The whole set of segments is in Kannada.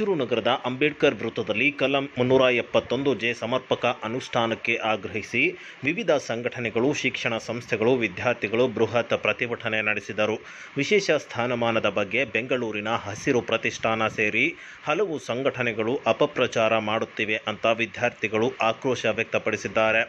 ರಾಯಚೂರು ನಗರದ ಅಂಬೇಡ್ಕರ್ ವೃತ್ತದಲ್ಲಿ ಕಲಂ ಮುನ್ನೂರ ಎಪ್ಪತ್ತೊಂದು ಜೆ ಸಮರ್ಪಕ ಅನುಷ್ಠಾನಕ್ಕೆ ಆಗ್ರಹಿಸಿ ವಿವಿಧ ಸಂಘಟನೆಗಳು, ಶಿಕ್ಷಣ ಸಂಸ್ಥೆಗಳು, ವಿದ್ಯಾರ್ಥಿಗಳು ಬೃಹತ್ ಪ್ರತಿಭಟನೆ ನಡೆಸಿದರು. ವಿಶೇಷ ಸ್ಥಾನಮಾನದ ಬಗ್ಗೆ ಬೆಂಗಳೂರಿನ ಹಸಿರು ಪ್ರತಿಷ್ಠಾನ ಸೇರಿ ಹಲವು ಸಂಘಟನೆಗಳು ಅಪಪ್ರಚಾರ ಮಾಡುತ್ತಿವೆ ಅಂತ ವಿದ್ಯಾರ್ಥಿಗಳು ಆಕ್ರೋಶ ವ್ಯಕ್ತಪಡಿಸಿದ್ದಾರೆ.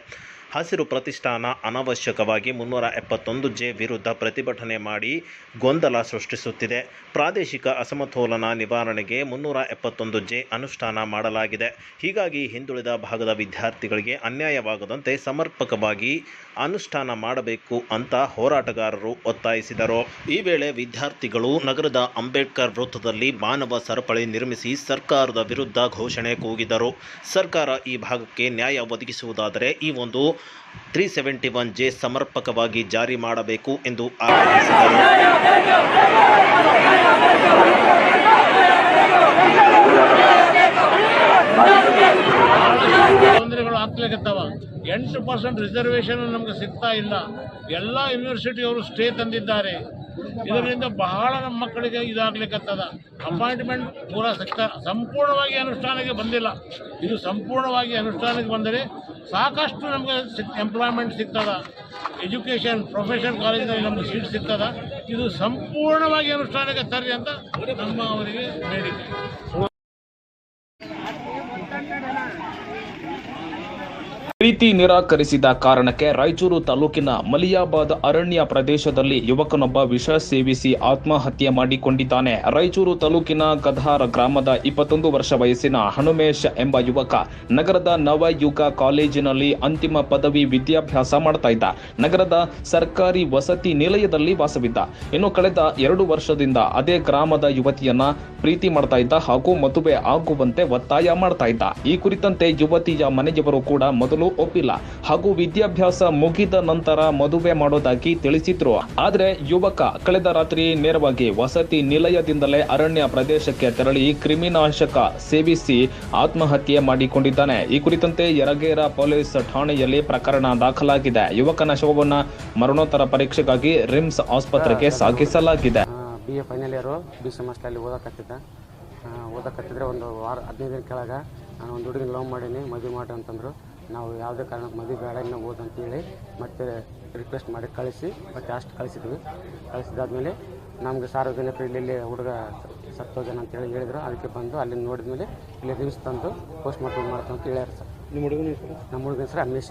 ಹಸಿರು ಪ್ರತಿಷ್ಠಾನ ಅನವಶ್ಯಕವಾಗಿ ಮುನ್ನೂರ ಎಪ್ಪತ್ತೊಂದು ಜೆ ವಿರುದ್ಧ ಪ್ರತಿಭಟನೆ ಮಾಡಿ ಗೊಂದಲ ಸೃಷ್ಟಿಸುತ್ತಿದೆ. ಪ್ರಾದೇಶಿಕ ಅಸಮತೋಲನ ನಿವಾರಣೆಗೆ ಮುನ್ನೂರ ಎಪ್ಪತ್ತೊಂದು ಜೆ ಅನುಷ್ಠಾನ ಮಾಡಲಾಗಿದೆ. ಹೀಗಾಗಿ ಹಿಂದುಳಿದ ಭಾಗದ ವಿದ್ಯಾರ್ಥಿಗಳಿಗೆ ಅನ್ಯಾಯವಾಗದಂತೆ ಸಮರ್ಪಕವಾಗಿ ಅನುಷ್ಠಾನ ಮಾಡಬೇಕು ಅಂತ ಹೋರಾಟಗಾರರು ಒತ್ತಾಯಿಸಿದರು. ಈ ವೇಳೆ ವಿದ್ಯಾರ್ಥಿಗಳು ನಗರದ ಅಂಬೇಡ್ಕರ್ ವೃತ್ತದಲ್ಲಿ ಮಾನವ ಸರಪಳಿ ನಿರ್ಮಿಸಿ ಸರ್ಕಾರದ ವಿರುದ್ಧ ಘೋಷಣೆ ಕೂಗಿದರು. ಸರ್ಕಾರ ಈ ಭಾಗಕ್ಕೆ ನ್ಯಾಯ ಒದಗಿಸುವುದಾದರೆ ಈ ಒಂದು ತ್ರೀ ಸೆವೆಂಟಿ ಒನ್ ಜೆ ಸಮರ್ಪಕವಾಗಿ ಜಾರಿ ಮಾಡಬೇಕು ಎಂದು ಆಗ್ರಹಿಸಿದರು ತೊಂದರೆಗಳು ಆಗ್ಲಿಕ್ಕತ್ತವ ಎಂಟು ಪರ್ಸೆಂಟ್ ರಿಸರ್ವೇಷನ್ ನಮ್ಗೆ ಸಿಗ್ತಾ ಇಲ್ಲ. ಎಲ್ಲ ಯೂನಿವರ್ಸಿಟಿಯವರು ಸ್ಟೇ ತಂದಿದ್ದಾರೆ. ಇದರಿಂದ ಬಹಳ ನಮ್ಮ ಮಕ್ಕಳಿಗೆ ಇದಾಗ್ಲಿಕ್ಕತ್ತದ. ಅಪಾಯಿಂಟ್ಮೆಂಟ್ ಪೂರ ಸಕ್ತ, ಸಂಪೂರ್ಣವಾಗಿ ಅನುಷ್ಠಾನಕ್ಕೆ ಬಂದಿಲ್ಲ. ಇದು ಸಂಪೂರ್ಣವಾಗಿ ಅನುಷ್ಠಾನಕ್ಕೆ ಬಂದರೆ ಸಾಕಷ್ಟು ನಮಗೆ ಸಿಕ್ ಎಂಪ್ಲಾಯ್ಮೆಂಟ್ ಸಿಗ್ತದ. ಎಜುಕೇಷನ್ ಪ್ರೊಫೆಷನ್ ಕಾಲೇಜಿನಲ್ಲಿ ನಮ್ಗೆ ಸೀಟ್ ಸಿಗ್ತದ. ಇದು ಸಂಪೂರ್ಣವಾಗಿ ಅನುಷ್ಠಾನಕ್ಕೆ ತರ್ರಿ ಅಂತ ನಮ್ಮ ಅವರಿಗೆ ಬೇಡಿಕೆ. ಪ್ರೀತಿ ನಿರಾಕರಿಸಿದ ಕಾರಣಕ್ಕೆ ರಾಯಚೂರು ತಾಲೂಕಿನ ಮಲಿಯಾಬಾದ್ ಅರಣ್ಯ ಪ್ರದೇಶದಲ್ಲಿ ಯುವಕನೊಬ್ಬ ವಿಷ ಸೇವಿಸಿ ಆತ್ಮಹತ್ಯೆ ಮಾಡಿಕೊಂಡಿದ್ದಾನೆ. ರಾಯಚೂರು ತಾಲೂಕಿನ ಗಧಾರ ಗ್ರಾಮದ ಇಪ್ಪತ್ತೊಂದು ವರ್ಷ ವಯಸ್ಸಿನ ಹನುಮೇಶ್ ಎಂಬ ಯುವಕ ನಗರದ ನವಯುಗ ಕಾಲೇಜಿನಲ್ಲಿ ಅಂತಿಮ ಪದವಿ ವಿದ್ಯಾಭ್ಯಾಸ ಮಾಡ್ತಾ ಇದ್ದ. ನಗರದ ಸರ್ಕಾರಿ ವಸತಿ ನಿಲಯದಲ್ಲಿ ವಾಸವಿದ್ದ. ಇನ್ನು ಕಳೆದ ಎರಡು ವರ್ಷದಿಂದ ಅದೇ ಗ್ರಾಮದ ಯುವತಿಯನ್ನ ಪ್ರೀತಿ ಮಾಡ್ತಾ ಇದ್ದ ಹಾಗೂ ಮದುವೆ ಆಗುವಂತೆ ಒತ್ತಾಯ ಮಾಡ್ತಾ ಇದ್ದ. ಈ ಕುರಿತಂತೆ ಯುವತಿಯ ಮನೆಯವರು ಕೂಡ ಮೊದಲು ಒಪ್ಪಿಲ್ಲ ಹಾಗೂ ವಿದ್ಯಾಭ್ಯಾಸ ಮುಗಿದ ನಂತರ ಮದುವೆ ಮಾಡೋದಾಗಿ ತಿಳಿಸಿದ್ರು. ಆದ್ರೆ ಯುವಕ ಕಳೆದ ರಾತ್ರಿ ನೇರವಾಗಿ ವಸತಿ ನಿಲಯದಿಂದಲೇ ಅರಣ್ಯ ಪ್ರದೇಶಕ್ಕೆ ತೆರಳಿ ಕ್ರಿಮಿನಾಶಕ ಸೇವಿಸಿ ಆತ್ಮಹತ್ಯೆ ಮಾಡಿಕೊಂಡಿದ್ದಾನೆ. ಈ ಕುರಿತಂತೆ ಯರಗೇರ ಪೊಲೀಸ್ ಠಾಣೆಯಲ್ಲಿ ಪ್ರಕರಣ ದಾಖಲಾಗಿದೆ. ಯುವಕನ ಶವವನ್ನು ಮರಣೋತ್ತರ ಪರೀಕ್ಷೆಗಾಗಿ ರಿಮ್ಸ್ ಆಸ್ಪತ್ರೆಗೆ ಸಾಗಿಸಲಾಗಿದೆ. B A final year B C ಅಲ್ಲಿ ಓದಕತ್ತಿದ್ದ. ಓದಕತ್ತಿದ್ರೆ ಒಂದು ವಾರ ಹದಿನೈದು ದಿನ ಕೆಳಗೆ ನಾನು ಒಂದು ಹುಡುಗಿನ ಲವ್ ಮಾಡೀನಿ ಮದುವೆ ಮಾಡಿ ಅಂತಂದರು. ನಾವು ಯಾವುದೇ ಕಾರಣಕ್ಕೆ ಮದುವೆ ಬೇಡ ಇನ್ನು ಓದು ಅಂತೇಳಿ ಮತ್ತೆ ರಿಕ್ವೆಸ್ಟ್ ಮಾಡಿ ಕಳಿಸಿ ಮತ್ತೆ ಅಷ್ಟು ಕಳಿಸಿದ್ವಿ. ಕಳಿಸಿದಾದ್ಮೇಲೆ ನಮಗೆ ಸಾರ್ವಜನಿಕರು ಇಲ್ಲಿ ಇಲ್ಲಿ ಹುಡುಗ ಸತ್ತೋಗ್ಯಾನ ಅಂತೇಳಿ ಹೇಳಿದ್ರು. ಅದಕ್ಕೆ ಬಂದು ಅಲ್ಲಿ ನೋಡಿದ್ಮೇಲೆ ಇಲ್ಲಿ ರಿಮ್ಸ್ ತಂದು ಪೋಸ್ಟ್ ಮಾರ್ಟಮ್ ಮಾಡ್ತಾ ಅಂತ ಹೇಳ್ಯಾರ ಸರ್. ನಿಮ್ಮ ಹುಡುಗನ ಹೆಸರು? ನಮ್ಮ ಹುಡುಗನ ಹೆಸರು ಅಮೇಶ್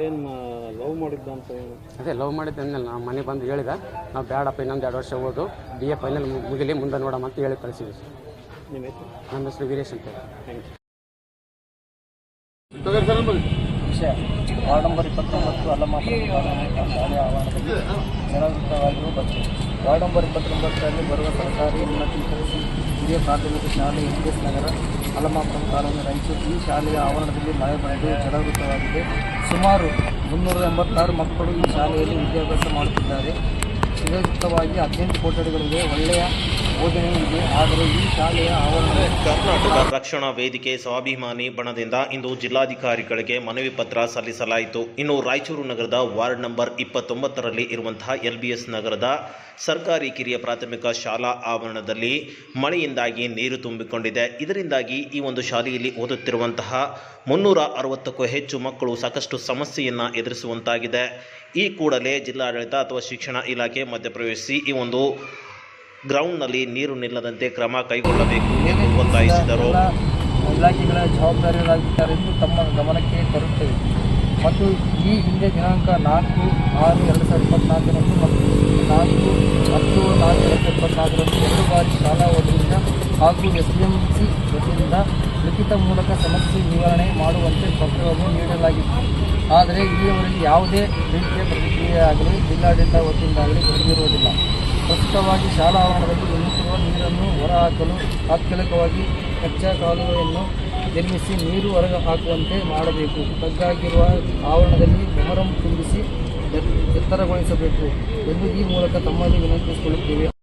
ಏನು ಲವ್ ಮಾಡಿದ್ದ ಅಂತ ಹೇಳಿ? ಅದೇ ಲವ್ ಮಾಡಿದ್ದ ಅಂದ್ಮೇಲೆ ನಾವು ಮನೆ ಬಂದು ಹೇಳಿದ. ನಾವು ಬೇಡಪ್ಪ ಇನ್ನೊಂದು ಎರಡು ವರ್ಷ ಓದು ಬಿ ಎ ಫೈನಲ್ ಮುಗಿಲಿ ಮುಂದೆ ನೋಡಮ್ಮ ಅಂತ ಹೇಳಿ ಕಳಿಸಿದ್ವಿ ಸರ್. ನಿಮ್ಮ ಹೆಸರು? ನಮ್ಮ ಹೆಸರು ವೀರೇಶ್ ಅಂತ ಹೇಳಿ. ವಿಷಯ ವಾರ್ಡ್ ನಂಬರ್ ಇಪ್ಪತ್ತೊಂಬತ್ತು ಅಲ್ಲಮ್ಮ ಶಾಲೆಯ ಆವರಣದಲ್ಲಿ ಜನಾವೃತವಾಗಿರುವ ಬಗ್ಗೆ ವಾರ್ಡ್ ನಂಬರ್ ಇಪ್ಪತ್ತೊಂಬತ್ತರಲ್ಲಿ ಬರುವ ಸರ್ಕಾರಿ ಉನ್ನತ ಹಿರಿಯ ಪ್ರಾಥಮಿಕ ಶಾಲೆ ಎನ್ ನಗರ ಅಲ್ಲಮಾಪುರಂ ಕಾಲೋನಿ ರಾಯಚೂರು. ಈ ಶಾಲೆಯ ಆವರಣದಲ್ಲಿ ಮಳೆ ಬೆಳೆದು ಜಲವೃತವಾಗಿದೆ. ಸುಮಾರು ಮುನ್ನೂರ ಎಂಬತ್ತಾರು ಮಕ್ಕಳು ಈ ಶಾಲೆಯಲ್ಲಿ ವಿದ್ಯಾಭ್ಯಾಸ ಮಾಡುತ್ತಿದ್ದಾರೆ. ಸುವ್ಯವಸ್ಥಿತವಾಗಿ ಹದಿನೆಂಟು ಕೊಠಡಿಗಳಿವೆ. ಒಳ್ಳೆಯ ಆದರೆ ಈ ಶಾಲೆಯ ಆವರಣ ಕರ್ನಾಟಕ ರಕ್ಷಣಾ ವೇದಿಕೆ ಸ್ವಾಭಿಮಾನಿ ಬಣದಿಂದ ಇಂದು ಜಿಲ್ಲಾಧಿಕಾರಿಗಳಿಗೆ ಮನವಿ ಪತ್ರ ಸಲ್ಲಿಸಲಾಯಿತು. ಇನ್ನು ರಾಯಚೂರು ನಗರದ ವಾರ್ಡ್ ನಂಬರ್ ಇಪ್ಪತ್ತೊಂಬತ್ತರಲ್ಲಿ ಇರುವಂತಹ ಎಲ್ಬಿಎಸ್ ನಗರದ ಸರ್ಕಾರಿ ಕಿರಿಯ ಪ್ರಾಥಮಿಕ ಶಾಲಾ ಆವರಣದಲ್ಲಿ ಮಳೆಯಿಂದಾಗಿ ನೀರು ತುಂಬಿಕೊಂಡಿದೆ. ಇದರಿಂದಾಗಿ ಈ ಒಂದು ಶಾಲೆಯಲ್ಲಿ ಓದುತ್ತಿರುವಂತಹ ಮುನ್ನೂರ ಅರವತ್ತಕ್ಕೂ ಹೆಚ್ಚು ಮಕ್ಕಳು ಸಾಕಷ್ಟು ಸಮಸ್ಯೆಯನ್ನು ಎದುರಿಸುವಂತಾಗಿದೆ. ಈ ಕೂಡಲೇ ಜಿಲ್ಲಾಡಳಿತ ಅಥವಾ ಶಿಕ್ಷಣ ಇಲಾಖೆ ಮಧ್ಯಪ್ರವೇಶಿಸಿ ಈ ಒಂದು ಗ್ರೌಂಡ್ನಲ್ಲಿ ನೀರು ನಿಲ್ಲದಂತೆ ಕ್ರಮ ಕೈಗೊಳ್ಳಬೇಕು ಎಂದು ಒತ್ತಾಯಿಸಿದರು. ಇಲಾಖೆಗಳ ಜವಾಬ್ದಾರಿಗಳಾಗಿದ್ದಾರೆ ಎಂದು ತಮ್ಮ ಗಮನಕ್ಕೆ ತರುತ್ತೇವೆ ಮತ್ತು ಈ ಹಿಂದೆ ದಿನಾಂಕ ನಾಲ್ಕು ಆರು ಎರಡು ಸಾವಿರದ ಇಪ್ಪತ್ನಾಲ್ಕರಂದು ಮತ್ತು ನಾಲ್ಕು ಹತ್ತು ನಾಲ್ಕು ಎರಡು ಸಾವಿರದ ಇಪ್ಪತ್ನಾಲ್ಕರಂದು ಎರಡು ಬಾರಿ ಶಾಲಾ ವತಿಯಿಂದ ಹಾಗೂ ಎಸ್ ಡಿ ಎಂ ಸಿ ವತಿಯಿಂದ ಲಿಖಿತ ಮೂಲಕ ಸಮಸ್ಯೆ ನಿವಾರಣೆ ಮಾಡುವಂತೆ ಪತ್ರವನ್ನು ನೀಡಲಾಗಿತ್ತು. ಆದರೆ ಇಲ್ಲಿಯವರೆಗೆ ಯಾವುದೇ ರೀತಿಯ ಪ್ರತಿಕ್ರಿಯೆ ಆಗಲಿ, ಜಿಲ್ಲಾಡಳಿತ ವತಿಯಿಂದಾಗಲಿ ದೊರೆತಿರುವುದಿಲ್ಲ ಪ್ರಸ್ತುತವಾಗಿ ಶಾಲಾ ಆವರಣದಲ್ಲಿ ನಿಂತಿರುವ ನೀರನ್ನು ಹೊರಹಾಕಲು ತಾತ್ಕಾಲಿಕವಾಗಿ ಕಚ್ಚಾ ಕಾಲುವೆಯನ್ನು ನಿರ್ಮಿಸಿ ನೀರು ಹೊರಗೆ ಹಾಕುವಂತೆ ಮಾಡಬೇಕು. ತಗ್ಗಾಗಿರುವ ಆವರಣದಲ್ಲಿ ಮೊಹರಂ ತುಂಬಿಸಿ ಎತ್- ಎತ್ತರಗೊಳಿಸಬೇಕು ಎಂದು ಈ ಮೂಲಕ ತಮ್ಮಲ್ಲಿ ವಿನಂತಿಸಿಕೊಳ್ಳುತ್ತೇವೆ.